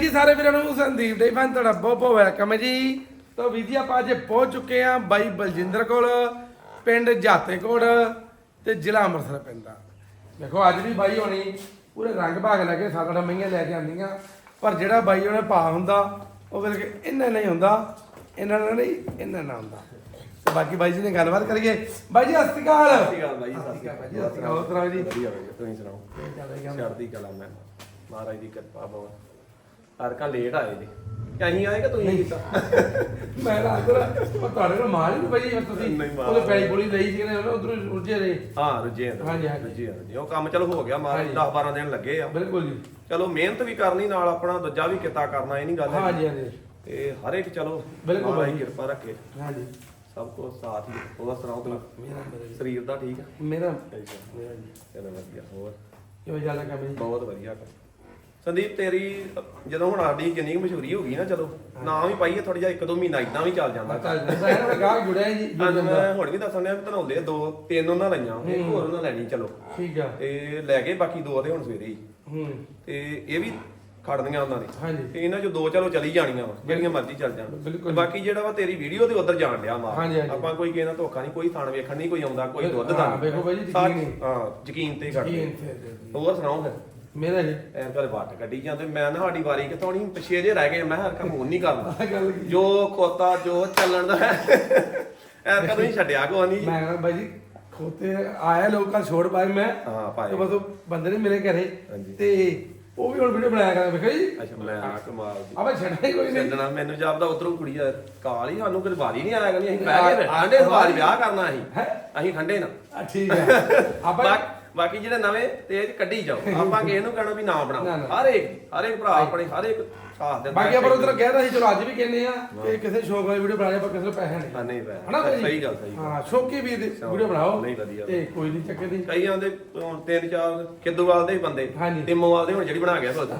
ਜੀ ਸਾਰੇ ਵੀਰਾਂ ਨੂੰ ਸੰਦੀਪ ਡੇ ਫੈਨ ਤੁਹਾਡਾ ਬਹੁਤ ਬਹੁਤ ਵੈਲਕਮ ਹੈ ਜੀ। ਤਾਂ ਵੀਰ ਜੀ ਆਪਾਂ ਅੱਜ ਪਹੁੰਚ ਚੁੱਕੇ ਆ ਬਾਈ ਬਲਜਿੰਦਰ ਕੋਲ ਪਿੰਡ ਜਾਤੇਕੋਟ ਤੇ ਜ਼ਿਲ੍ਹਾ ਅੰਮ੍ਰਿਤਸਰ ਪੈਂਦਾ ਦੇਖੋ ਅੱਜ ਵੀ ਬਾਈ ਹੋਣੀ ਪੂਰੇ ਰੰਗ ਭਾਗ ਲੈ ਕੇ ਸੱਤ ਅੱਠ ਮਹੀਆਂ ਲੈ ਕੇ ਆਂਦੀਆਂ ਪਰ ਜਿਹੜਾ ਬਾਈ ਉਹਨੇ ਭਾ ਹੁੰਦਾ ਉਹ ਫਿਰ ਇੰਨਾ ਨਹੀਂ ਹੁੰਦਾ ਇਹਨਾਂ ਨਾਲ ਨਹੀਂ ਇਹਨਾਂ ਨਾਲ ਹੁੰਦਾ। ਤੇ ਬਾਕੀ ਬਾਈ ਜੀ ਨੇ ਗੱਲਬਾਤ ਕਰੀਏ। ਬਾਈ ਜੀ ਸਤਿ ਸ਼੍ਰੀ ਅਕਾਲ। ਸਤਿ ਸ਼੍ਰੀ ਅਕਾਲ ਬਾਈ ਸਤਿ ਸ਼੍ਰੀ ਅਕਾਲ ਸਤਿ ਸ਼੍ਰੀ ਅਕਾਲ ਜੀ। ਵਧੀਆ ਵਧੀਆ ਤੁਸੀਂ ਸੁਣਾਓ? ਚੜ੍ਹਦੀ ਕਲਾ ਮੈਂ। ਮਹਾਰਾਜ ਦੀ ਕਿਰਪਾ ਬਹੁਤ ਹਰ ਕਾ ਲੇਟ ਆਏ ਜੀ। ਕਿ ਅਸੀਂ ਆਏ ਕਿ ਤੁਸੀਂ ਕੀਤਾ? ਮੈਂ ਤਾਂ ਅੰਦਰ ਉਹ ਤੁਹਾਡੇ ਕੋਲ ਮਾਰ ਹੀ ਨਹੀਂ ਪਈ ਫਿਰ ਤੁਸੀਂ। ਨਹੀਂ ਮਾਰ। ਉਹਦੇ ਪੈਲੀ ਬੋਲੀ ਲਈ ਸੀ ਨੇ ਉਧਰੋਂ ਉਲਝੇ ਰਹੇ। ਹਾਂ ਰੁਜੇ ਹਾਂਜੀ, ਹਾਂਜੀ। ਰੁਜੇ ਉਹ ਕੰਮ ਚਲੋ ਹੋ ਗਿਆ ਹਾਂਜੀ। 10 12 ਦਿਨ ਲੱਗੇ ਆ। ਬਿਲਕੁਲ ਜੀ। ਚਲੋ ਮਿਹਨਤ ਵੀ ਕਰਨੀ ਨਾਲ ਆਪਣਾ ਦੂਜਾ ਵੀ ਕਿਤਾ ਕਰਨਾ ਇਹ ਨਹੀਂ ਗੱਲ ਹੈਗੀ। ਹਾਂਜੀ ਹਾਂਜੀ। ਤੇ ਹਰ ਇੱਕ ਚਲੋ ਬਿਲਕੁਲ ਮਹਾਰਾਜ। ਕਿਰਪਾ ਰੱਖੇ। ਹਾਂਜੀ। ਸਭ ਕੁਝ ਸਾਥ ਹੀ। ਹੋਰ ਸੁਣਾਓ ਤੁਸੀਂ? ਮੇਰਾ ਮੇਰਾ। ਸਰੀਰ ਦਾ ਠੀਕ ਆ? ਮੇਰਾ। ਮੇਰਾ ਜੀ। ਚਲੋ ਵਧੀਆ ਹੋਰ? ਕਿਵੇਂ ਚੱਲਦਾ ਕੰਮ ਜੀ? ਬਹੁਤ ਵਧੀਆ ਕੰਮ। ਸੰਦੀਪ ਤੇਰੀ ਜਦੋਂ ਹੁਣ ਸਾਡੀ ਕਿੰਨੀ ਕੁ ਮਸ਼ਹੂਰੀ ਹੋ ਗਈ ਨਾ ਚਲੋ ਨਾਂ ਵੀ ਪਾਈਏ ਥੋੜਾ ਜਿਹਾ ਇੱਕ ਦੋ ਮਹੀਨਾ ਇਦਾਂ ਵੀ ਚੱਲ ਜਾਂਦਾ। ਚੱਲ ਜਾਂਦਾ। ਹੈ ਨਾ ਗਾਹ ਜੁੜਿਆ ਜੀ ਜੁੜ ਅੱਜ ਜਾਂਦਾ ਮੈਂ ਹੁਣ ਵੀ ਦੱਸਣ ਡਿਆ ਧਨੌਲੇ ਦੋ ਤਿੰਨ ਉਹਨਾਂ ਲਈਆਂ ਇੱਕ ਹੋਰ ਉਹਨਾਂ ਲੈਣੀ ਚਲੋ। ਠੀਕ ਆ। ਤੇ ਲੈ ਗਏ ਬਾਕੀ ਦੋ ਤੇ ਹੁਣ ਸਵੇਰੇ ਹੀ। ਹੂੰ। ਤੇ ਇਹ ਵੀ ਖੜਨੀਆਂ ਉਹਨਾਂ ਨੇ। ਹਾਂਜੀ। ਤੇ ਇਹਨਾਂ ਚੋਂ ਦੋ ਚਲੋ ਚਲੀ ਜਾਣੀਆਂ ਵਾ ਜਿਹੜੀਆਂ ਮਰਜ਼ੀ ਚੱਲ ਜਾਣ। ਬਿਲਕੁਲ। ਤੇ ਬਾਕੀ ਜਿਹੜਾ ਵਾ ਤੇਰੀ ਵੀਡੀਓ ਤੇ ਉਧਰ ਜਾਣ ਡਿਆ ਮਾਰ ਹਾਂਜੀ। ਆਪਾਂ ਕੋਈ ਕਿਸੇ ਨਾਲ ਧੋਖਾ ਨਹੀਂ ਕੋਈ ਥਾਣ ਵੇਖਣ ਨਹੀਂ ਕੋਈ ਆਉਂਦਾ ਕੋਈ ਦੁੱਧ ਦਾ ਹਾਂ, ਵੇਖੋ ਜੀ, ਯਕੀਨ ਹਾਂ ਯਕੀਨ ਤੇ ਕਰਦੇ। ਯਕੀਨ ਤੇ ਜੀ। ਹੋਰ ਸੁਣਾਓ ਫਿਰ? ਮੇਰਾ ਜੀ। ਐਂ ਘਰੇ ਵੱਟ ਕੱਢੀ ਜਾਂਦੇ ਮੈਂ ਨਾ ਸਾਡੀ ਵਾਰੀ ਨਹੀਂ ਪਿਛੇ ਜੇ ਰਹਿ ਗਏ ਮੈਂ ਹਰ ਕੰਮ ਨਹੀਂ ਕਰਦਾ ਜੋ ਖੋਤਾ ਜੋ ਚੱਲਣ ਦਾ। ਹੈ ਐਂ ਕਦੋਂ ਨਹੀਂ ਛੱਡਿਆ ਕੋ ਨਹੀਂ। ਮੈਂ ਕਹਿੰਦਾ ਬਾਈ ਜੀ ਖੋਤੇ ਆਇਆ ਲੋਕਾਂ ਛੋੜ ਪਾਈ ਮੈਂ। ਹਾਂ ਤੇ ਭਾਈ ਬਸ ਉਹ ਬੰਦੇ ਨੇ ਮੇਰੇ ਘਰੇ। ਤੇ ਉਹ ਵੀ ਹੁਣ ਵੀਡੀਓ ਬਣਾਇਆ ਕਰਾਂ ਵੇਖੋ ਜੀ। ਅੱਛਾ ਮੈਂ ਆ ਕਮਾਲ ਦੀ ਆਪਾਂ ਛੱਡਣਾ ਹੀ ਕੋਈ ਨਹੀਂ। ਛੱਡਣਾ ਮੈਨੂੰ ਜਾਪਦਾ ਉਧਰੋਂ ਕੁੜੀ ਆ ਕਾਲ ਸਾਨੂੰ ਕੋਈ ਵਾਰੀ ਨਹੀਂ ਆਇਆ ਕਰਨੀ। ਅਸੀਂ ਬਹਿ ਕੇ ਠੰਡੇ ਸਵਾਲ ਵਿਆਹ ਕਰਨਾ ਅਸੀਂ। ਅਸੀਂ ਠੰਡੇ ਨਾ। ਆ ਠੀਕ ਹੈ। ਆਪਾਂ ਬਾਕੀ ਜਿਹੜੇ ਨਵੇਂ ਤੇਜ ਕੱਢੀ ਜਾਓ। ਆਪਾਂ ਕਿਸੇ ਨੂੰ ਕਹਿਣਾ ਵੀ ਨਾ ਬਣਾਓ। ਹਰ ਇੱਕ ਹਰ ਇੱਕ ਭਰਾ ਆਪਣੇ ਹਰ ਇੱਕ ਸਾਥ ਦਿੰਦਾ ਬਾਕੀ ਆਪਾਂ ਉਧਰ ਕਹਿ ਰਹੇ ਸੀ ਚਲੋ ਅੱਜ ਵੀ ਕਹਿੰਦੇ ਆ ਕਿ ਕਿਸੇ ਸ਼ੌਕ ਵਾਲੀ ਵੀਡੀਓ ਬਣਾ ਲਈ ਪਰ ਕਿਸੇ ਨੂੰ ਪੈਸੇ ਨਹੀਂ। ਹਾਂ, ਨਹੀਂ ਪੈ ਹਨਾ ਭਾਈ? ਸਹੀ ਗੱਲ ਸਹੀ ਗੱਲ। ਹਾਂ ਸ਼ੌਕੀ ਵੀ ਵੀਡੀਓ ਬਣਾਓ। ਨਹੀਂ, ਵਧੀਆ। ਤੇ ਕੋਈ ਨਹੀਂ ਚੱਕੇ ਦੀ। ਕਈਆਂ ਦੇ ਹੁਣ ਤਿੰਨ ਚਾਰ ਕਿੱਦੂਵਾਲ ਦੇ ਹੀ ਬੰਦੇ। ਹਾਂਜੀ। ਟਿੰਮੋਵਾਲ ਦੇ ਹੁਣ ਜਿਹੜੀ ਬਣਾ ਗਿਆ ਸੋਚ।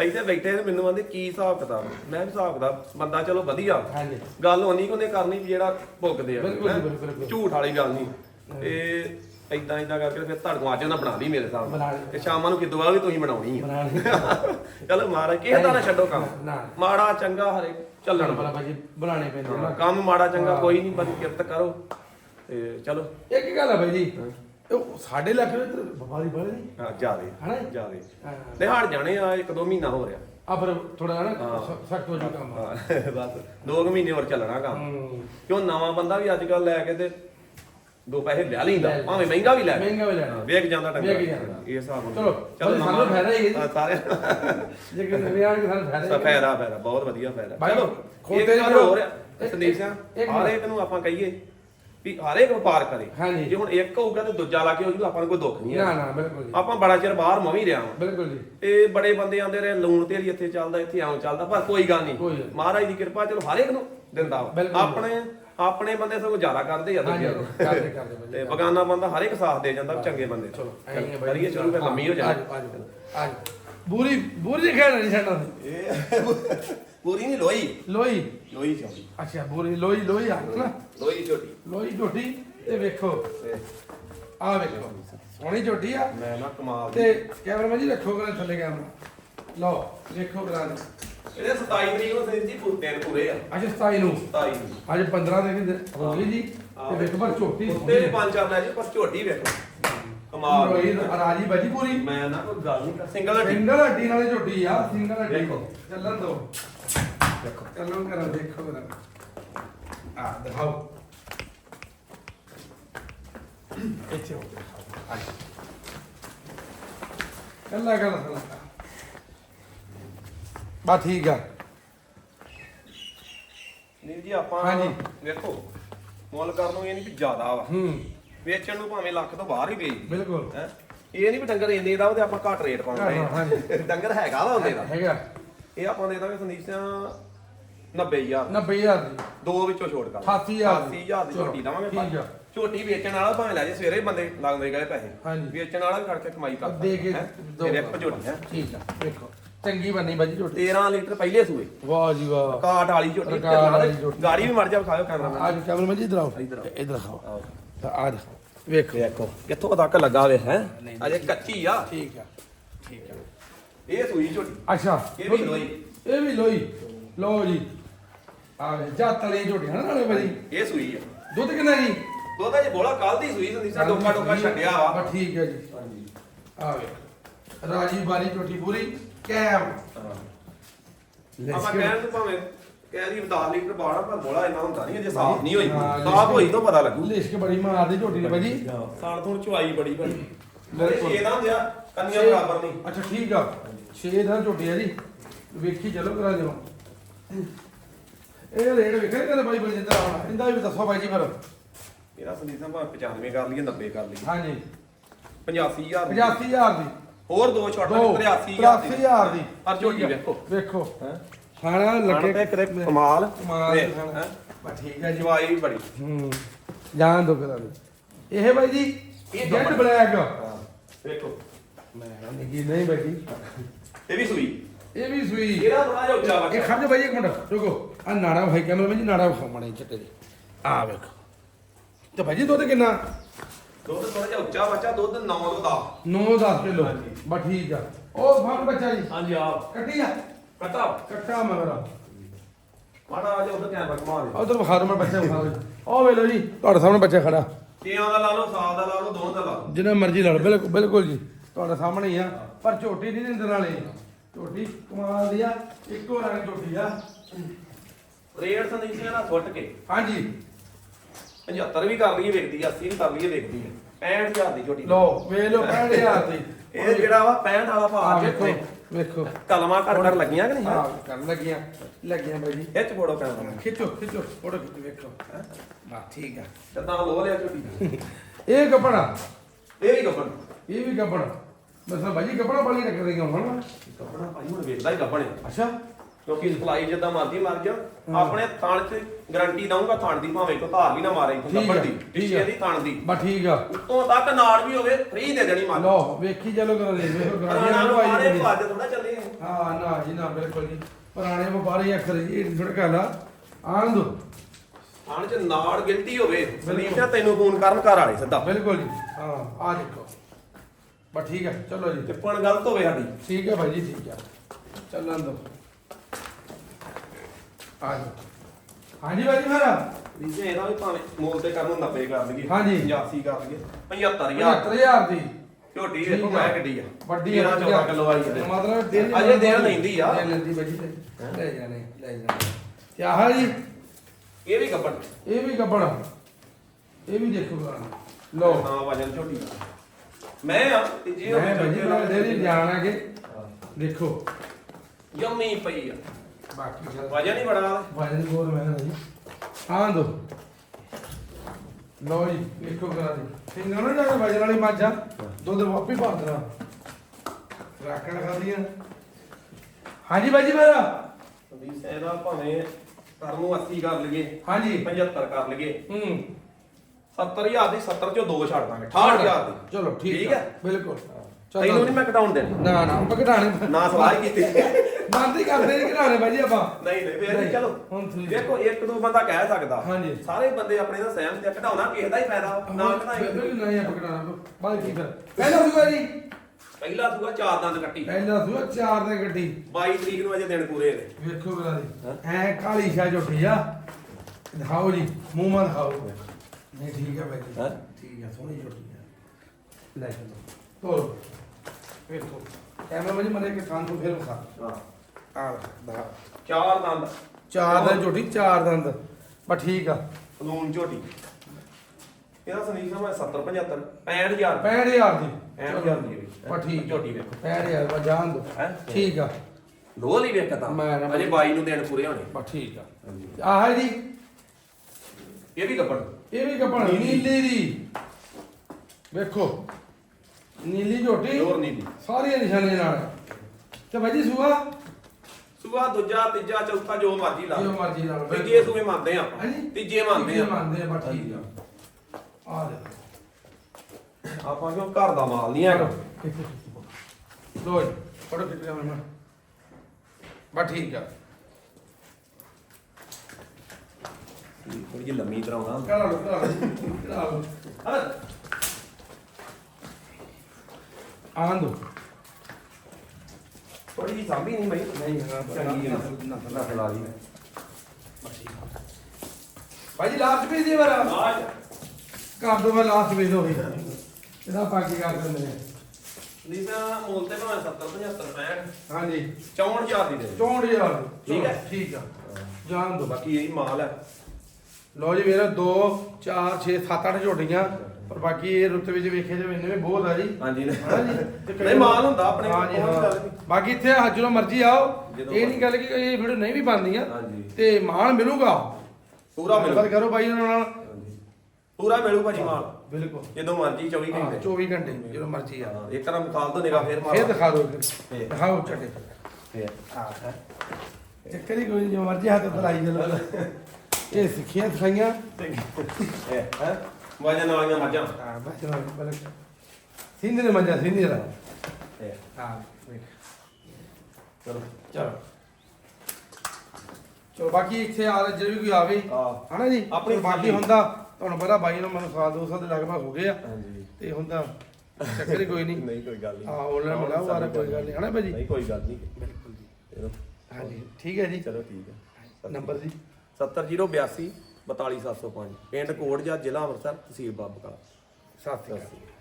ਇੱਥੇ ਬੈਠੇ ਤੇ ਮੈਨੂੰ ਆਂਦੇ ਕੀ ਹਿਸਾਬ ਕਿਤਾਬ? ਮੈਂ ਵੀ ਹਿਸਾਬ ਕਿਤਾਬ ਬੰਦਾ ਚਲੋ ਵਧੀਆ। ਹਾਂਜੀ। ਗੱਲ ਉਨੀ ਕੋਨੇ ਕਰਨੀ ਵੀ ਜਿਹੜਾ ਭੁਗਦੇ ਆ। ਬਿਲਕੁਲ ਜੀ, ਹੈਂ। ਬਿਲਕੁਲ, ਬਿਲਕੁਲ। ਝੂਠ ਵਾਲੀ ਗੱਲ ਨਹੀਂ ਤੇ ਇਦਾਂ ਇਦਾਂ ਕਰਕੇ ਫਿਰ ਧੜਕੋਂ ਅੱਜ ਉਹਨਾਂ ਬਣਾ ਲਈ ਮੇਰੇ ਬਣਾ ਸਾਹਮਣੇ ਲਈ। ਤੇ ਸ਼ਾਮਾਂ ਨੂੰ ਕਿਦੋਂ ਵੀ ਤੁਸੀਂ ਬਣਾਉਣੀ ਆ। ਬਣਾ ਲਈ। ਚਲੋ ਮਹਾਰਾਜ ਕਿਸੇ ਦਾ ਨਾ ਛੱਡੋ ਕੰਮ। ਨਾ ਮਾੜਾ ਚੰਗਾ ਹਰੇ ਚੱਲਣ ਬੜਾ ਭਾਜੀ ਬਣਾਣੇ ਪੈਂਦੇ ਨਾ। ਕੰਮ ਮਾੜਾ ਚੰਗਾ ਕੋਈ ਨਹੀਂ ਬਸ ਕਿਰਤ ਕਰੋ। ਤੇ ਚਲੋ। ਇੱਕ ਗੱਲ ਆ ਭਾਈ ਜੀ ਉਹ ਸਾਡੇ ਇਲਾਕੇ ਵਿੱਚ ਵਪਾਰੀ ਬੜੇ ਨਹੀਂ ਹਾਂ ਜਾਵੇ ਹਨਾ? ਜਾਵੇ। ਹਾਂ। ਤੇ ਹਟ ਜਾਣੇ ਆ ਇੱਕ ਦੋ ਮਹੀਨਾ ਹੋ ਰਿਹਾ। ਆ ਫਿਰ ਥੋੜਾ ਨਾ ਸਖਤ ਹੋ ਜੂ ਕੰਮ। ਹਾਂ ਬਸ। ਦੋ ਕੁ ਮਹੀਨੇ ਹੋਰ ਚੱਲਣਾ ਕੰਮ। ਹੂੰ। ਕਿਉਂ ਨਵਾਂ ਬੰਦਾ ਵੀ ਅੱਜ ਕੱਲ ਲੈ ਕੇ ਤੇ ਦੋ ਪੈਸੇ ਲੈ ਲੈਂਦਾ ਲੈ ਲੈ। ਭਾਵੇਂ ਮਹਿੰਗਾ ਵੀ ਲੈ ਮਹਿੰਗਾ ਵੀ ਲੈਣਾ। ਹਾਂ, ਵੇਖ ਜਾਂਦਾ ਟੰਗਾ ਵੇਖ ਜਾਂਦਾ। ਇਹ ਹਿਸਾਬ। ਚਲੋ, ਬਸ ਸਾਨੂੰ ਫਾਇਦਾ ਹੀ ਹੈ ਜੀ। ਹਾਂ, ਸਾਰੇ ਜੇ ਕਿਸੇ ਨੇ ਕੇ ਸਾਨੂੰ ਫਾਇਦਾ ਹੀ ਫਾਇਦਾ ਫਾਇਦਾ ਬਹੁਤ ਵਧੀਆ ਫਾਇਦਾ ਬਾਈ, ਚਲੋ ਖੋਤੇ ਖੋਤੇ ਹੋ ਰਿਹਾ ਇੱਕ- ਸੰਦੀਪ ਸਿੰਘ ਇੱਕ ਹਰ ਇੱਕ ਨੂੰ ਆਪਾਂ ਕਹੀਏ ਵੀ ਹਰ ਇੱਕ ਵਪਾਰ ਕਰੇ ਹਾਂਜੀ। ਜੇ ਹੁਣ ਇੱਕ ਹੋਊਗਾ ਤੇ ਦੂਜਾ ਲਾ ਕੇ ਹੋ ਜੂਗਾ ਆਪਾਂ ਨੂੰ ਕੋਈ ਦੁੱਖ ਨਹੀਂ ਨਾ ਹੈ ਨਾ ਬਿਲਕੁਲ ਜੀ ਆਪਾਂ ਬੜਾ ਚਿਰ ਬਾਹਰ ਮੈਂ ਵੀ ਰਿਹਾ ਵਾਂ ਬਿਲਕੁਲ ਜੀ ਇਹ ਬੜੇ ਬੰਦੇ ਆਉਂਦੇ ਰਹੇ ਲੂਣ ਤੇਰੀ ਇੱਥੇ ਚੱਲਦਾ ਇੱਥੇ ਆਉਂ ਚੱਲਦਾ ਪਰ ਕੋਈ ਗੱਲ ਨਹੀਂ ਕੋਈ ਗੱਲ। ਮਹਾਰਾਜ ਦੀ ਕਿਰਪਾ ਚਲੋ ਹਰ ਇੱਕ ਨੂੰ ਦਿੰਦਾ ਵਾ ਬਿਲਕੁਲ। ਆਪਣੇ ਆਪਣੇ ਬੰਦੇ ਸਗੋਂ ਜ਼ਿਆਦਾ ਕਰਦੇ ਆ ਦੂਜਿਆਂ ਨੂੰ। ਕਰਦੇ ਕਰਦੇ ਭਾਜੀ ਤੇ ਬਗਾਨਾ ਬੰਦਾ ਹਰ ਇੱਕ ਸਾਥ ਦੇ ਜਾਂਦਾ ਚੰਗੇ ਬੰਦੇ ਚਲੋ ਆ ਕਰੀਏ ਸ਼ੁਰੂ ਫਿਰ ਲੰਮੀ ਹੋ ਜਾਏ ਆਜੋ ਆਜੋ ਆਜੋ ਬੂਰੀ ਬੂਰੀ ਖੇਡ ਨਹੀਂ ਛੱਡਣਾ ਇਹ ਪੂਰੀ ਨਹੀਂ ਲੋਈ ਲੋਈ ਲੋਈ ਚੋਟੀ ਅੱਛਾ ਬੂਰੀ ਲੋਈ ਲੋਈ ਆ ਨਾ ਲੋਈ ਚੋਟੀ ਲੋਈ ਝੋਟੀ ਤੇ ਵੇਖੋ। ਆ ਵੇਖੋ ਸੋਹਣੀ ਝੋਟੀ ਆ। ਮੈਂ ਨਾ ਕਮਾਲ ਦੀ ਤੇ ਕੈਮਰਾਮੈਨ ਜੀ ਰੱਖੋ ਕਰੇ ਥੱਲੇ ਕੈਮਰਾ। ਲਓ ਵੇਖੋ ਕਰਾ ਇਹਦੇ 27 ਤਰੀਕ ਨੂੰ ਸਿੰਘ ਜੀ ਪੂਰੇ ਦਿਨ ਪੂਰੇ ਆ। ਅੱਜ 27 ਨੂੰ। 27 ਨੂੰ। ਅੱਜ 15 ਦੇ ਦਿਨ ਹੋ ਗਈ ਜੀ। ਤੇ ਵੇਖੋ ਪਰ ਝੋਟੀ ਉੱਤੇ ਵੀ ਪੰਜ ਚਾਰ ਲੈ ਜੀ ਪਰ ਝੋਟੀ ਵੇਖੋ। ਕਮਾਲ ਲੋਈ ਰਾਜੀ ਬਾਜੀ ਪੂਰੀ? ਮੈਂ ਨਾ ਕੋਈ ਗੱਲ ਨਹੀਂ ਕਰ ਸਿੰਗਲ ਹੱਡੀ। ਸਿੰਗਲ ਹੱਡੀ ਨਾਲੇ ਝੋਟੀ ਆ ਸਿੰਗਲ ਹੱਡੀ। ਵੇਖੋ। ਚੱਲਣ ਦੋ ਦੇਖੋ। ਚੱਲਣ ਕਰਾਂ ਦੇਖੋ ਕਰਾਂ ਆ ਦਿਖਾਓ। ਇੱਥੇ ਹੋ ਗਿਆ। ਕੱਲਾ ਕੱਲਾ ਕੱਲਾ। ਬਾ ਠੀਕ ਆ। ਨਹੀਂ ਜੀ ਆਪਾਂ ਹਾਂਜੀ। ਵੇਖੋ ਮੁੱਲ ਕਰਨ ਨੂੰ ਇਹ ਨਹੀਂ ਵੀ ਜ਼ਿਆਦਾ ਵਾ। ਹੂੰ। ਵੇਚਣ ਨੂੰ ਭਾਵੇਂ ਲੱਖ ਤੋਂ ਬਾਹਰ ਹੀ ਵੇਚ ਬਿਲਕੁਲ। ਹੈ? ਇਹ ਨਹੀਂ ਵੀ ਡੰਗਰ ਇੰਨੇ ਦਾ ਤੇ ਆਪਾਂ ਘੱਟ ਰੇਟ ਹਾਂ, ਪਾਉਂਦੇ ਹਾਂਜੀ। ਡੰਗਰ ਹੈਗਾ ਵਾ ਉਹਦੇ ਦਾ। ਹੈਗਾ। ਇਹ ਆਪਾਂ ਦੇ ਦਾਂਗੇ ਸੰਦੀਪ ਸਿੰਘ 90000 90000 ਦੀ। ਦੋ ਵਿੱਚੋਂ ਛੋੜ ਕਰ 88000 ਦੀ। 88000 ਦੀ ਚਲੋ, ਝੋਟੀ ਦਵਾਂਗੇ ਠੀਕ ਆ। ਝੋਟੀ ਵੇਚਣ ਵਾਲਾ ਭਾਵੇਂ ਲੈ ਜੇ ਸਵੇਰੇ ਬੰਦੇ ਲੱਗਦੇ ਗਏ ਪੈਸੇ। ਹਾਂਜੀ। ਵੇਚਣ ਵਾਲਾ ਵੀ ਖੜ ਕੇ ਕਮਾਈ ਕਰਦਾ। ਦੇ ਕੇ ਹੈਂ? ਦੋ ਫਿਰ ਇੱਕ ਝੋਟੀ ਹੈ? ਠੀਕ ਆ ਵੇਖੋ। ਚੰਗੀ ਬਣੀ ਬਾਜੀ ਝੋਟੀ। 13 ਲੀਟਰ ਪਹਿਲੇ ਸੂਏ। ਵਾਹ ਜੀ ਵਾਹ। ਕਾਟ ਵਾਲੀ ਝੋਟੀ। ਗਾੜੀ ਵੀ ਮਰ ਜਾ ਖਾਓ ਕੈਮਰਾ ਅੱਜ ਕੈਮਰਾਮੈਨ ਜੀ ਇਧਰ ਆਓ। ਇੱਧਰ ਆਓ। ਆ ਦੇਖੋ ਵੇਖੋ। ਵੇਖੋ ਕਿੱਥੋਂ ਤੱਕ ਲੱਗਾ ਵੇ ਹੈ? ਅਜੇ ਕੱਚੀ ਆ। ਠੀਕ ਆ। ਠੀਕ ਆ। ਇਹ ਸੂਈ ਝੋਟੀ। ਅੱਛਾ। ਇਹ ਵੀ ਲੋਈ। ਇਹ ਵੀ ਲੋਈ। ਲਓ ਜੀ। ਆ ਵੇ ਜੱਤ ਵਾਲੀ ਝੋਟੀ ਹਨ ਨਾਲੇ ਭਾਜੀ ਇਹ ਸੂਈ ਆ। ਦੁੱਧ ਕਿੰਨਾ ਜੀ? ਦੋਦਾ ਜੀ ਬੋਲਾ ਕੱਲ ਦੀ ਸੂਈ ਸੰਦੀਪ ਸਾਹਿਬ ਡੋਕਾ ਡੋਕਾ ਛੱਡਿਆ ਵਾ। ਠੀਕ ਹੈ ਜੀ। ਹਾਂਜੀ। ਆ ਵੇ ਰਾਜੀ ਬਾਰੀ ਝੋਟੀ ਪੂਰੀ। ਕੈਮ। ਆਪਾਂ ਕਹਿਣ ਤੋਂ ਭਾਵੇਂ ਕਹਿ ਦੀ 10 ਲੀਟਰ ਬਾੜਾ ਪਰ ਬੋਲਾ ਇੰਨਾ ਹੁੰਦਾ ਨਹੀਂ ਅਜੇ ਸਾਫ਼ ਨਹੀਂ ਹੋਈ। ਹਾਂ, ਸਾਫ਼ ਹੋਈ ਤਾਂ ਪਤਾ ਲੱਗੂ। ਲਿਸ਼ਕ ਬੜੀ ਮਾਰਦੀ ਝੋਟੀ ਦੀ ਭਾਜੀ। ਸਾਲ ਤੋਂ ਚੁਆਈ ਬੜੀ ਬੜੀ ਬਿਲਕੁਲ। ਇਹ ਨਾ ਹੁੰਦਿਆ ਕੰਨੀਆਂ ਛੇ- ਬਰਾਬਰ ਨਹੀਂ। ਅੱਛਾ ਠੀਕ ਆ। 6 ਦਾ ਝੋਟੀ ਹੈ ਜੀ। ਵੇਖੀ ਚਲੋ ਕਰਾ ਦਿਓ। ਇਹ ਰੇਟ ਵੇਖਿਆ ਕਦੇ ਬਾਈ ਬਲਜਿੰਦਰ ਆਉਣਾ ਇਹਦਾ ਵੀ ਦੱਸੋ ਬਾਈ ਜੀ ਫਿਰ। ਇਹਦਾ ਸੰਦੀਪ ਸਾਹਿਬ ਭਾਵੇਂ 95 ਕਰ ਲਈਏ 90 ਕਰ ਲਈਏ। ਹਾਂਜੀ। 85000 85000 ਦੀ। ਹੋਰ ਦੋ ਛੋਟ ਦੋ 83000 83000 ਦੀ। ਪਰ ਝੋਟੀ। ਵੇਖੋ। ਵੇਖੋ। ਹੈ? ਖਾਣਾ ਲੱਗੇ ਤੇ ਕਿਤੇ ਕਮਾਲ। ਕਮਾਲ ਠੀਕ ਹੈ ਜਵਾਈ ਵੀ ਬੜੀ। ਹੂੰ ਜਾਨ ਦੋ ਕਰਾ ਦੇ। ਇਹ ਬਾਈ ਜੀ ਇਹ ਜੈਟ ਬਲੈਕ। ਹਾਂ ਵੇਖੋ। ਮੈਂ ਨਹੀਂ ਬੈਠੀ। ਇਹ ਵੀ ਸੂਈ। ਇਹ ਵੀ ਸੂਈ। ਇਹਦਾ ਥੋੜਾ ਜਿਹਾ ਉੱਚਾ ਇਹ ਬੱਚਾ ਖੜ ਜਾ ਬਾਈ ਇੱਕ ਮਿੰਟ ਰੁਕੋ। ਆ ਨਾੜਾ ਭਾਈ ਕੈਮਰਾ ਵਿੱਚ ਨਾੜਾ ਵਿਖਾਓ ਮਾੜੇ ਚਿੱਟੇ ਦੇ ਆ ਵੇਖੋ। ਤੇ ਭਾਈ ਜੀ ਦੁੱਧ ਕਿੰਨਾ? ਦੁੱਧ ਥੋੜਾ ਜਿਹਾ ਉੱਚਾ ਬੱਚਾ ਦੁੱਧ 9 ਤੋਂ 10 9 10 ਕਿਲੋ। ਹਾਂਜੀ। ਬਸ ਠੀਕ ਆ। ਉਹ ਫੜ ਬੱਚਾ ਜੀ। ਹਾਂਜੀ ਆ ਕੱਟੀ ਆ। ਕਟਾ। ਕੱਟਾ ਮਗਰ ਮਾੜਾ ਜਿਹਾ ਉਧਰ ਕੈਮਰਾ ਘੁਮਾ ਦੇ। ਉਧਰ ਵਿਖਾ ਦੋ ਮੈਂ ਬੱਚਾ ਵਿਖਾ ਦੋ ਉਹ ਵੇ ਲੋ ਜੀ ਤੁਹਾਡੇ ਸਾਹਮਣੇ ਬੱਚਾ ਖੜਾ। ਤੀਆਂ ਦਾ ਲਾ ਲਓ ਸਾਲ ਦਾ ਲਾ ਲਓ ਦੋਵਾਂ ਦਾ ਲਾ ਲਓ। ਜਿੰਨਾ ਮਰਜ਼ੀ ਲੜ ਬਿਲਕੁਲ ਬਿਲਕੁਲ ਜੀ। ਤੁਹਾਡੇ ਸਾਹਮਣੇ ਹੀ ਆ ਪਰ ਝੋਟੀ ਨਹੀਂ ਦਿੰਦੇ ਨਾਲੇ ਝੋਟੀ ਕਮਾਲ ਦੀ ਆ ਇੱਕੋ ਰੰਗ ਝੋਟੀ ਆ। ਰੇਟ ਸੰਦੀਪ ਸਿੰਘ ਦਾ ਸੁੱਟ ਕੇ। ਹਾਂਜੀ। 75 ਵੀ ਕਰ ਲਈਏ ਵੇਖਦੀ ਆ 80 ਵੀ ਕਰ ਲਈਏ ਵੇਖਦੀ ਆ। 65000 ਦੀ ਝੋਟੀ ਲੋ ਵੇ ਲੋ 65000 ਦੀ। ਇਹ ਜਿਹੜਾ ਵਾ 65 ਵਾਲਾ ਭਾਅ ਵੇਖੋ ਵੇਖੋ। ਕਲਮਾਂ ਘੜ ਘੜ ਲੱਗੀਆਂ ਕਿ ਨਹੀਂ? ਹਾਂ ਕਰਨ ਲੱਗੀਆਂ ਲੱਗੀਆਂ ਬਾਈ ਜੀ। ਇਹ ਚ ਬੋੜੋ ਕੈਮਰਾ ਖਿੱਚੋ ਖਿੱਚੋ ਫੋਟੋ ਖਿੱਚ ਵੇਖੋ। ਬਸ ਠੀਕ ਆ। ਕਿੱਦਾਂ ਲੋ ਲਿਆ ਝੋਟੀ। ਇਹ ਕੱਪੜਾ ਇਹ ਵੀ ਗੱਬਣ ਇਹ ਵੀ ਕੱਪੜਾ ਮਤਲਬ ਭਾਈ ਕੱਪੜਾ ਵਾਲੀ ਰੱਖ ਰਹੀਆਂ ਹੁਣ? ਗੱਬਣਾ ਭਾਈ ਹੁਣ ਵੇਚਦਾ ਹੀ ਆ। ਅੱਛਾ। ਕਿਉਂਕਿ ਸਪਲਾਈ ਜਿੱਦਾਂ ਮਰਜ਼ੀ ਮਰ ਜਾ ਆਪਣੇ ਥਣ 'ਚ ਗਾਰੰਟੀ ਦਊਂਗਾ ਥਣ ਦੀ ਭਾਵੇਂ ਕੋ ਧਾਰ ਵੀ ਨਾ ਮਾਰੇ ਠੀਕ ਗੱਬਣ ਆ, ਦੀ ਠੀਕ ਪਿੱਛੇ ਆ। ਦੀ ਥਣ ਦੀ। ਬਸ ਠੀਕ ਆ। ਉੱਤੋਂ ਤੱਕ ਨਾੜ ਵੀ ਹੋਵੇ ਫ੍ਰੀ ਦੇ ਦੇਣੀ ਮਾਰ। ਲੋ ਵੇਖੀ ਚਲੋ ਕਰ ਲੈ ਵੇਖੋ ਗਰਾਂਡੀਆਂ ਨੂੰ ਮਾਰੇ ਆਈ ਭੱਜ ਥੋੜਾ ਚੱਲੇ ਹਾਂ ਨਾ ਜੀ ਨਾ ਬਿਲਕੁਲ ਜੀ। ਪੁਰਾਣੇ ਵਪਾਰੀ ਅਕਸਰ ਜੀ ਇਹ ਗੱਲ ਆ ਆਣ ਦੋ। ਥਣ 'ਚ ਨਾੜ ਗਿਲਟੀ ਹੋਵੇ ਸੰਦੀਪ ਨੇ ਤੈਨੂੰ ਫੋਨ ਕਰਨ ਘਰ ਵਾਲੇ ਸਿੱਧਾ। ਬਿਲਕੁਲ ਜੀ। ਹਾਂ ਆ ਦੇਖੋ। ਬਸ ਠੀਕ ਆ ਚਲੋ ਜੀ। ਟਿੱਪਣ ਗਲਤ ਹੋਵੇ ਸਾਡੀ। ਠੀਕ ਹੈ ਭਾਈ ਜੀ ਠੀਕ ਆ। ਚੱਲਣ ਦੋ। ਆ ਜਾਓ ਹਾਂਜੀ ਭਾਈ ਜੀ ਮੇਰਾ ਵੀਜ਼ੇ ਇਹਦਾ ਵੀ ਭਾਵੇਂ ਮੋਲ ਤੇ ਕਰਨ ਨੂੰ 90 ਕਰ ਲਈਏ ਹਾਂਜੀ। 85 ਕਰ ਲਈਏ 75000 75000 ਦੀ। ਝੋਟੀ ਠੀਕ ਦੇਖੋ। ਮੈਂ ਆ। ਵੱਡੀ ਆ 14 ਕਿਲੋ ਆਈ ਇਹਦੇ ਮਤਲਬ ਦਿਨ ਅਜੇ ਦਿਨ ਲੈਂਦੀ ਆ। ਦੇ ਲੈਂਦੀ ਭਾਜੀ ਤੇ ਲੈ ਜਾਣੇ ਲੈ ਜਾਣੇ। ਕੀ ਆ ਜੀ? ਇਹ ਵੀ ਗੱਬਣ ਇਹ ਵੀ ਗੱਬੜ। ਇਹ ਵੀ ਦੇਖੋ ਗਾਣਾ ਲੋ ਨਾ ਵਜਨ ਝੋਟੀ ਮੈਂ ਆ ਤੇ ਜੇ ਮੈਂ ਭਾਜੀ ਨਾਲ ਦੇਖੋ। ਜੰਮੀ ਪਈ ਆ। ਬਾਕੀ ਗੱਲ ਵਜਨ ਹੀ ਬੜਾ ਵਜਨ ਗੋਰ ਮੈਂ ਨਾ ਜੀ। ਹਾਂ ਦੋ। ਲੋ ਜੀ ਦੇਖੋ ਕਰਾ ਦੀ ਸਿੰਘਾਂ ਨਾ ਜਾ ਵਜਨ ਵਾਲੀ ਮਾਝਾ ਦੁੱਧ ਵਾਪੀ ਭਰ ਦੇਣਾ। ਰੱਖਣ ਖਾਦੀਆਂ ਹਾਂਜੀ ਬਾਜੀ ਮੇਰਾ ਸੰਦੀਪ ਸਿੰਘ ਦਾ ਭਾਵੇਂ ਕਰ ਨੂੰ 80 ਕਰ ਲਈਏ ਹਾਂਜੀ। 75 ਕਰ ਲਈਏ। ਹੂੰ। 70000 ਦੀ 70 ਚੋਂ 2 ਛੱਡ ਦਾਂਗੇ 68000 ਦੀ। ਚਲੋ ਠੀਕ ਠੀਕ ਹੈ ਹੈ। ਬਿਲਕੁਲ। ਤੈਨੂੰ ਨਹੀਂ ਮੈਂ ਘਟਾਉਣ ਦੇਣੀ। ਨਾ ਨਾ ਆਪਾਂ ਘਟਾਣੇ ਨਾ ਸਲਾਹ ਹੀ ਕੀਤੀ। ਬੰਦ ਹੀ ਕਰਦੇ ਨਹੀਂ ਘਟਾਣੇ ਬਾਜੀ ਆਪਾਂ। ਨਹੀਂ ਨਹੀਂ ਫੇਰ ਨਹੀਂ, ਚਲੋ। ਹੁਣ ਠੀਕ। ਦੇਖੋ ਇੱਕ ਦੋ ਬੰਦਾ ਕਹਿ ਸਕਦਾ। ਹਾਂਜੀ। ਸਾਰੇ ਬੰਦੇ ਆਪਣੇ ਨਾਲ ਸਹਿਮਤ ਆ ਘਟਾਉਣਾ ਕਿਸੇ ਦਾ ਹੀ ਫਾਇਦਾ ਨਾ ਘਟਾਈ ਬਿਲਕੁਲ ਨਹੀਂ ਆਪਾਂ ਘਟਾਣਾ ਬਾਜੀ ਠੀਕ ਹੈ ਪਹਿਲਾ ਸੁਗਾ ਜੀ। ਪਹਿਲਾ ਸੂਆ ਚਾਰ ਦੰਦ ਕੱਟੀ। ਪਹਿਲਾ ਸੁਗਾ ਚਾਰ ਦੇ ਗੱਡੀ 22 ਤਰੀਕ ਨੂੰ ਅਜੇ ਦਿਨ ਪੂਰੇ ਨੇ। ਵੇਖੋ ਕਰਾ ਦੀ ਐ ਕਾਲੀ ਸ਼ਾ ਜੋਟੀ ਆ। ਦਿਖਾਓ ਜੀ ਮੂੰਹ ਮਾ ਦਿਖਾਓ। ਨਹੀਂ ਠੀਕ ਹੈ ਬਾਈ ਜੀ। ਹੈਂ? ਠੀਕ ਹੈ ਸੋਹਣੀ ਜੋਟੀ ਹੈ ਲੈ ਚਲੋ ਤੋਰ ਵੇਖੋ। ਕੈਮਰਾ ਵਿੱਚ ਮਨੇ ਕੇ ਖਾਨ ਤੋਂ ਫਿਰ ਵਿਖਾ। ਹਾਂ। ਦਾ ਚਾਰ ਦੰਦ। ਚਾਰ ਦੰਦ ਝੋਟੀ ਚਾਰ ਦੰਦ। ਬਸ ਠੀਕ ਆ। ਕਾਨੂੰਨ ਝੋਟੀ। ਇਹਦਾ ਸੰਦੀਪ ਸਾਹਿਬ 70 75 65000 65000 ਦੀ। 65000 ਦੀ। ਬਸ ਠੀਕ ਝੋਟੀ ਵੇਖੋ। 65000 ਬਸ ਜਾਣ ਦੋ? ਠੀਕ ਆ। ਲੋਹ ਲਈ ਵੇਖ ਤਾਂ। ਅਜੇ 22 ਨੂੰ ਦਿਨ ਪੂਰੇ ਹੋਣੇ। ਬਸ ਠੀਕ ਆ। ਆਹ ਜੀ। ਇਹ ਵੀ ਗੱਬੜ ਇਹ ਵੀ ਕੱਪੜਾ ਨੀਲੀ। ਦੀ। ਵੇਖੋ। ਨੀਲੀ ਝੋਟੀ। ਨੀਲੀ। ਸਾਰੀਆਂ ਨਿਸ਼ਾਨੀਆਂ ਨਾਲ। ਤੇ ਭਾਜੀ ਸੂਆ? ਸੂਆ ਦੂਜਾ ਤੀਜਾ ਚੌਥਾ ਜੋ ਮਰਜ਼ੀ ਲਾ ਜੋ ਮਰਜ਼ੀ ਲਾ ਲਓ ਤੀਜੇ ਸੂਏ ਮੰਨਦੇ ਆ ਆਪਾਂ। ਹਾਂਜੀ। ਤੀਜੇ ਮੰਨਦੇ ਆ। ਮੰਨਦੇ ਆ ਬਸ ਠੀਕ ਆ। ਆ ਦੇ ਆਪਾਂ ਕਿਉਂ ਘਰ ਦਾ ਮਾਲ ਨਹੀਂ ਹੈਗਾ? ਲੋ ਜੀ ਫੜੋ ਕਿੱਥੇ ਆਉਣਾ ਬਸ ਠੀਕ ਆ। ਥੋੜੀ ਜਿਹੀ ਲੰਮੀ ਕਰਾ ਲਓ ਕਰਾ ਲਓ ਕਰਾ ਲਓ। ਆਂ ਦੋ ਥੋੜੀ ਜਿਹੀ ਸਾਂਭੀ ਨਹੀਂ ਬਈ। ਨਹੀਂ ਚੰਗੀ ਹੈ। ਭਾਈ ਜੀ ਲਾਸਟ ਪੀਸ ਦੀ ਵਾਰਾ। ਆਜ ਕਰ ਦੋ ਮੈਂ ਲਾਸਟ ਪੀਸ ਹੋ ਗਈ। ਇਹਦਾ ਪਾਕੀ ਕਰ ਦਿੰਦੇ ਨੇ। ਨੀਸਾ ਮੁੱਲ ਤੇ ਭਾਵੇਂ 70 75 65 ਹਾਂਜੀ। 64000 ਦੀ ਦੇ 64000 ਠੀਕ ਹੈ। ਠੀਕ ਆ। ਜਾਣ ਦੋ। ਬਾਕੀ ਇਹ ਮਾਲ ਹੈ। ਲੋ ਜੀ ਵੀਰ 2 4 6 7 8 ਝੋਟੀਆਂ। ਪਰ ਬਾਕੀ ਇਹ ਰੁੱਤ ਵਿੱਚ ਵੇਖੇ ਜੇ ਮੈਨੇ ਵੀ ਬਹੁਤ ਆ ਜੀ। ਹਾਂਜੀ। ਹਾਂ ਜੀ? ਤੇ ਕਈ ਨਹੀਂ ਮਾਲ ਹੁੰਦਾ ਆਪਣੇ ਹਾਂ ਜੀ ਕੋਲ, ਗੱਲ ਨਹੀਂ। ਬਾਕੀ ਇੱਥੇ ਆ ਜਦੋਂ ਮਰਜ਼ੀ ਆਓ। ਜਦੋਂ ਇਹ ਨਹੀਂ ਗੱਲ ਕਿ ਇਹ ਵੀਡੀਓ ਨਹੀਂ ਵੀ ਬਣਦੀਆਂ। ਹਾਂਜੀ। ਤੇ ਮਾਲ ਮਿਲੂਗਾ। ਪੂਰਾ ਮਿਲੂ ਗੱਲ ਕਰੋ ਬਾਈ ਉਹਨਾਂ ਨਾਲ। ਹਾਂਜੀ। ਪੂਰਾ ਮਿਲੂ ਭਾਜੀ ਮਾਲ। ਬਿਲਕੁਲ। ਜਦੋਂ ਮਰਜ਼ੀ 24 ਹਾਂ ਘੰਟੇ। 24 ਘੰਟੇ ਜਦੋਂ ਮਰਜ਼ੀ ਆ। ਹਾਂ, ਇੱਕ ਤਰ੍ਹਾਂ ਖਾਲ ਤੋਂ ਨਿਗਾ ਫੇਰ ਮਾਰ ਫੇਰ ਦਿਖਾ ਦਿਓ ਫਿਰ। ਦਿਖਾਓ ਹਾਂ ਚੱਕਰ ਹੀ ਕੋਈ ਨੀ, ਜੋ ਮਰਜ਼ੀ ਹੱਥ ਤੇ ਲਾਈ ਚੱਲੋ। ਇਹ ਸਿੱਖੀਆਂ ਸਿਖਾਈਆਂ ਇਹ ਹੈ ਵਜਨ ਵਾਲੀਆਂ ਮੱਝਾਂ ਹਾਂ ਬਸ ਨਾ ਬਲਕ ਸਿੰਧੀ ਨੇ ਮਜਾ ਸਿੰਧੀ ਦਾ ਇਹ ਹਾਂ ਵੇਖ। ਚਲੋ ਚਲੋ ਚਲੋ ਬਾਕੀ ਇੱਥੇ ਆ ਜੇ ਵੀ ਕੋਈ ਆਵੇ ਆ ਹਨਾ ਜੀ ਆਪਣੀ ਆਪਣੀ ਬਾਕੀ ਖਾਲੀ। ਹੁੰਦਾ ਤੁਹਾਨੂੰ ਪਤਾ ਬਾਈ ਨੂੰ ਮੈਨੂੰ ਸਾਲ ਦੋ ਸਾਲ ਦੇ ਲਗਭਗ ਹੋ ਗਏ ਆ ਹਾਂਜੀ ਤੇ ਹੁੰਦਾ ਚੱਕਰ ਹੀ ਕੋਈ ਨਹੀਂ ਨਹੀਂ ਕੋਈ ਗੱਲ ਨਹੀਂ ਹਾਂ ਉਹਨਾਂ ਮਿਲਾ ਵਾਰਾ ਕੋਈ ਗੱਲ ਨਹੀਂ ਹਨਾ ਭਾਜੀ ਨਹੀਂ ਕੋਈ ਗੱਲ ਨਹੀਂ ਬਿਲਕੁਲ ਜੀ ਚਲੋ ਹਾਂਜੀ ਠੀਕ ਹੈ ਜੀ ਚਲੋ ਠੀਕ ਹੈ ਨੰਬਰ ਜੀ 70082 42705 ਪਿੰਡ ਕੋਟਜਾ ਜ਼ਿਲ੍ਹਾ ਅੰਮ੍ਰਿਤਸਰ ਤਹਿਸੀਲ ਬਾਬਕਾ। ਸਤਿ ਸ਼੍ਰੀ ਅਕਾਲ।